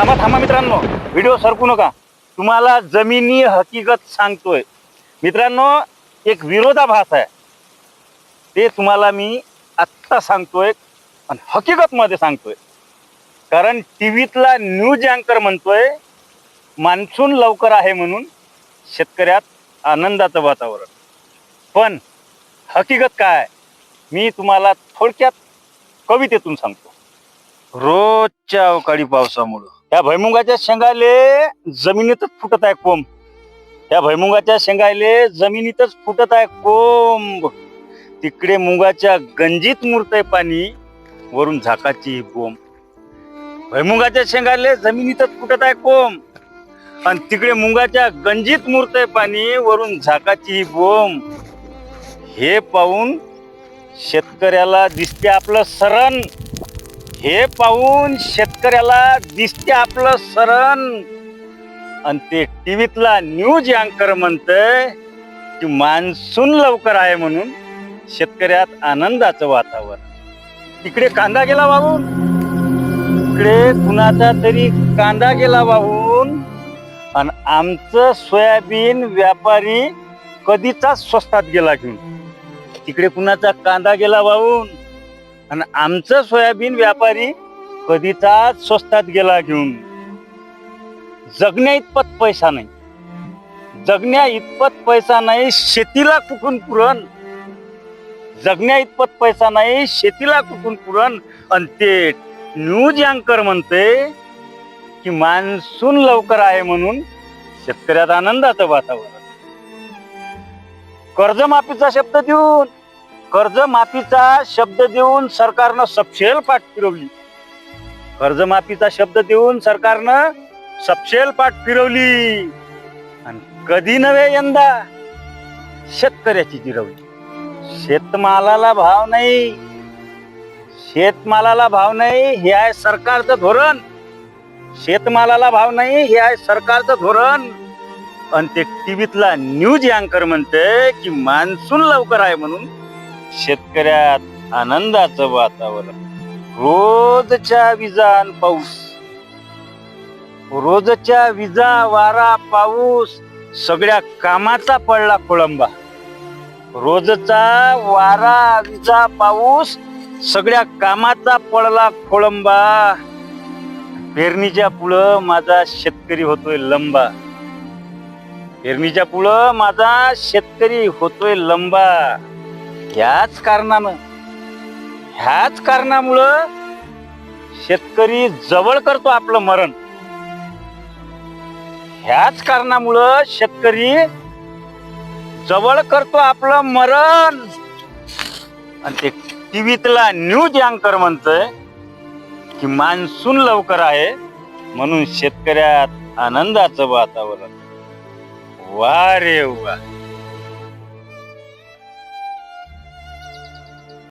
थांबा थांबा मित्रांनो. व्हिडिओ सरकू नका. तुम्हाला जमिनी हकीकत सांगतोय. मित्रांनो एक विरोधाभास आहे. ते तुम्हाला मी आत्ता सांगतोय आणि हकीकतमध्ये सांगतोय. कारण टी व्हीतला न्यूज अँकर म्हणतोय मान्सून लवकर आहे म्हणून शेतकऱ्यात आनंदाचं वातावरण. पण हकीकत काय? मी तुम्हाला थोडक्यात कवितेतून सांगतो. रोजच्या अवकाळी पावसामुळं. या भैमुंगाच्या शेंगाले जमिनीतच फुटत आहे कोंब. या भैमुंगाच्या शेंगाले जमिनीतच फुटत आहे कोंब. तिकडे मुगाच्या गंजीत मुरतय पाणी वरून झाकाची बोंब. भैमुंगाच्या शेंगाले जमिनीतच फुटत आहे कोंब. आणि तिकडे मुगाच्या गंजीत मुरतय पाणी वरून झाकाची बोंब. हे पाहून शेतकऱ्याला दिसते आपलं सरण. हे पाहून शेतकऱ्याला दिसते आपलं सरण. आणि ते टीव्हीतला न्यूज अँकर म्हणतंय की मान्सून लवकर आहे म्हणून शेतकऱ्यात आनंदाचं वातावरण. तिकडे कांदा गेला वाहून. इकडे कुणाचा तरी कांदा गेला वाहून. आणि आमचं सोयाबीन व्यापारी कधीचाच स्वस्तात गेला घेऊन. तिकडे कुणाचा कांदा गेला वाहून. आणि आमचं सोयाबीन व्यापारी कधीचाच स्वस्तात गेला घेऊन. जगण्या इतपत पैसा नाही. जगण्या इतपत पैसा नाही शेतीला कुठून पुरण? जगण्या इतपत पैसा नाही शेतीला कुठून पुरण? आणि ते न्यूज अँकर म्हणते की मान्सून लवकर आहे म्हणून शेतकऱ्यात आनंदाचं वातावरण. कर्जमाफीचा शब्द देऊन कर्जमाफीचा शब्द देऊन सरकारनं सपशेल पाठ फिरवली. कर्जमाफीचा शब्द देऊन सरकारनं सपशेल पाठ फिरवली. आणि कधी नव्हे यंदा शेतकऱ्याची जिरवली. शेतमालाला भाव नाही. शेतमालाला भाव नाही हे आहे सरकारचं धोरण. शेतमालाला भाव नाही हे आहे सरकारचं धोरण. आणि ते टीव्हीतला न्यूज अँकर म्हणते की मान्सून लवकर आहे म्हणून शेतकऱ्यात आनंदाचं वातावरण. रोजच्या विजान पाऊस. रोजच्या विजा वारा पाऊस सगळ्या कामाचा पडला खोळंबा. रोजचा वारा विजा पाऊस सगळ्या कामाचा पडला खोळंबा. पेरणीच्या पुढं माझा शेतकरी होतोय लंबा. पेरणीच्या पुढं माझा शेतकरी होतोय लंबा. ह्याच कारणानं ह्याच कारणामुळं शेतकरी जवळ करतो आपलं मरण. ह्याच कारणामुळं शेतकरी जवळ करतो आपलं मरण. आणि ते टीव्हीतला न्यूज अँकर म्हणतंय की मान्सून लवकर आहे म्हणून शेतकऱ्यात आनंदाचं वातावरण. वा रे वा.